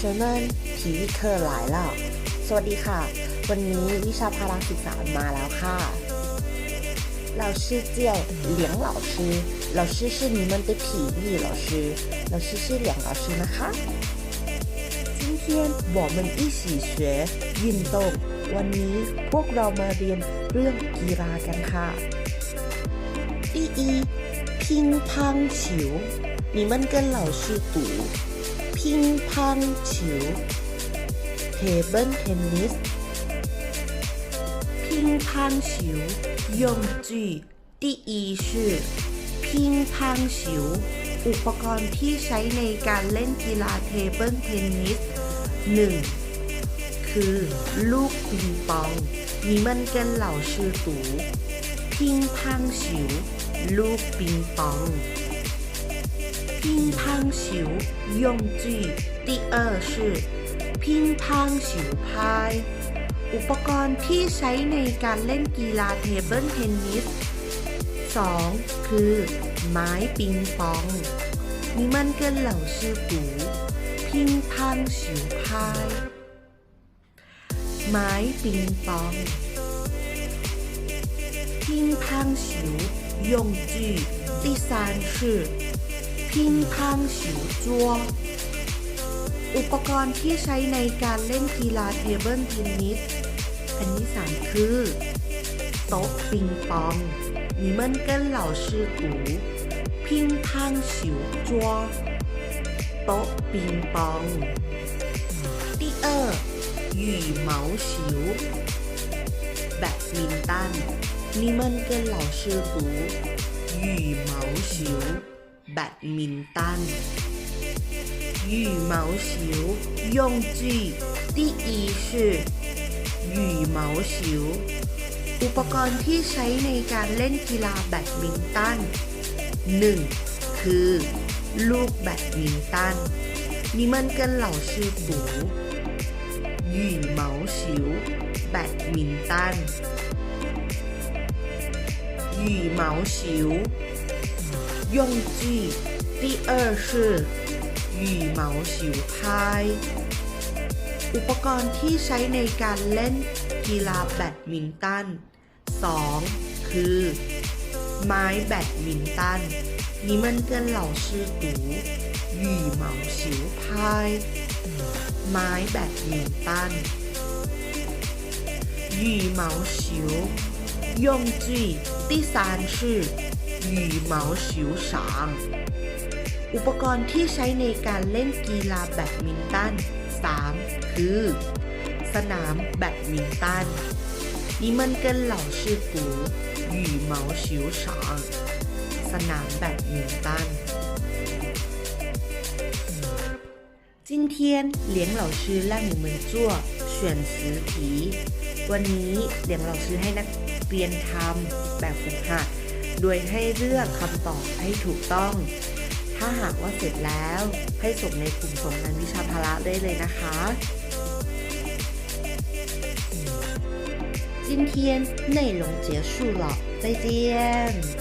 学们体育课来了สวัสดีค่ะ วันนี้วิชาพาราศึกษามาแล้วค่ะ老师叫梁老师老师是你们的体育老师老师是梁老师นะคะ今天我们一起学运动วันนี้พวกเรามาเรียนเรื่องกีฬากันค่ะ第一乒乓球你们跟老师读 乒乓球 table tennis 乒乓球用具第一是乒乓球อุปกรณ์ที่ใช้ในการเล่นกีฬาเทเบิลเทนนิสหนึ่งคือลูกปิงปอง你们跟老师读乒乓球ลูกปิงปอง 乒乓球用具第二是乒乓球拍อุปกรณ์ที่ใช้ในการเล่นกีฬาเทเบิลเทนนิส 2. คือ ไม้ปิงปอง你们跟老师读乒乓球拍ไม้ปิงปอง乒乓球用具第三是 乒乓球桌อุปกรณ์ที่ใช้ในการเล่นกีฬาเทเบิลเทนนิส อันที่สามคือ โต๊ะปิงปอง你们跟老师读乒乓球桌โต๊ะปิงปอง第二羽毛球แบดมินตัน你们跟老师读羽毛球 แบดมินตัน羽毛球用具第一是羽毛球อุปกรณ์ที่ใช้ในการเล่นกีฬาแบดมินตัน 1. คือ ลูกแบดมินตัน你们跟老师读羽毛球แบดมินตัน羽毛球 用具第二是羽毛球拍อุปกรณ์ที่ใช้ในการเล่นกีฬาแบดมินตัน 2. คือ ไม้แบดมินตัน你们跟老师读羽毛球拍ไม้แบดมินตัน羽毛球用具第三是 羽毛球场อุปกรณ์ที่ใช้ในการเล่นกีฬาแบดมินตัน 3. คือ สนามแบดมินตัน你们跟老师读羽毛球场สนามแบดมินตัน今天连老师让你们做选词题วันนี้เหลียง老师ให้นักเรียนทำแบบฝึกหัด โดยให้เลือกคำตอบให้ถูกต้อง ถ้าหากว่าเสร็จแล้วให้ส่งในกลุ่มส่งงานวิชาพละได้เลยนะคะ今天内容结束了，再见。